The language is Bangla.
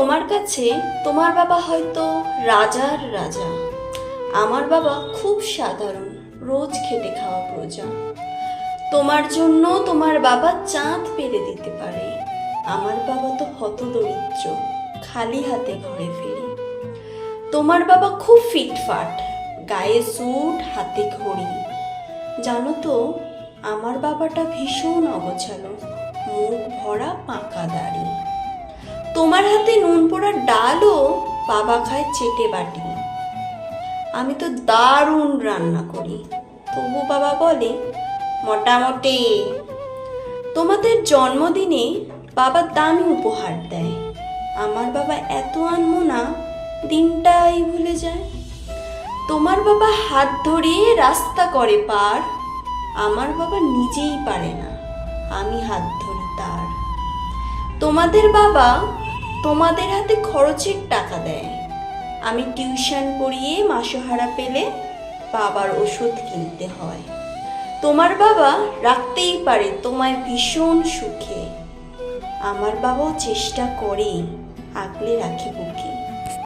তোমার কাছে তোমার বাবা হয়তো রাজার রাজা। আমার বাবা খুব সাধারণ, রোজ খেটে খাওয়া প্রজা। তোমার জন্য তোমার বাবা চাঁদ পেরে দিতে পারে। আমার বাবা তো হতদরিদ্র, খালি হাতে ঘরে ফেরি। তোমার বাবা খুব ফিটফাট, গায়ে স্যুট, হাতে ঘড়ি। জানো তো, আমার বাবাটা ভীষণ অগোছালো, মুখ ভরা দাড়ি তোমার হাতে নুন পোড়া ডালও বাবা খায় চেটে বাটি। আমি তো দারুণ রান্না করি, তবু বাবা বলে, মোটামুটি। তোমাদের জন্মদিনে বাবা দামি উপহার দেয়। আমার বাবা এত আনমনা দিনটাই ভুলে যায়। তোমার বাবা হাত ধরিয়ে রাস্তা করে পার, আমার বাবা নিজেই পারে না, আমি হাত ধরি তার। তোমাদের বাবা তোমাদের হাতে খরচের টাকা দেয়। আমি টিউশন পড়িয়ে মাসহারা পেলে বাবার ওষুধ কিনতে হয়। তোমার বাবা রাখতেই পারে তোমায় ভীষণ সুখে। আমার বাবাও চেষ্টা করে আগলে রাখে বুকে।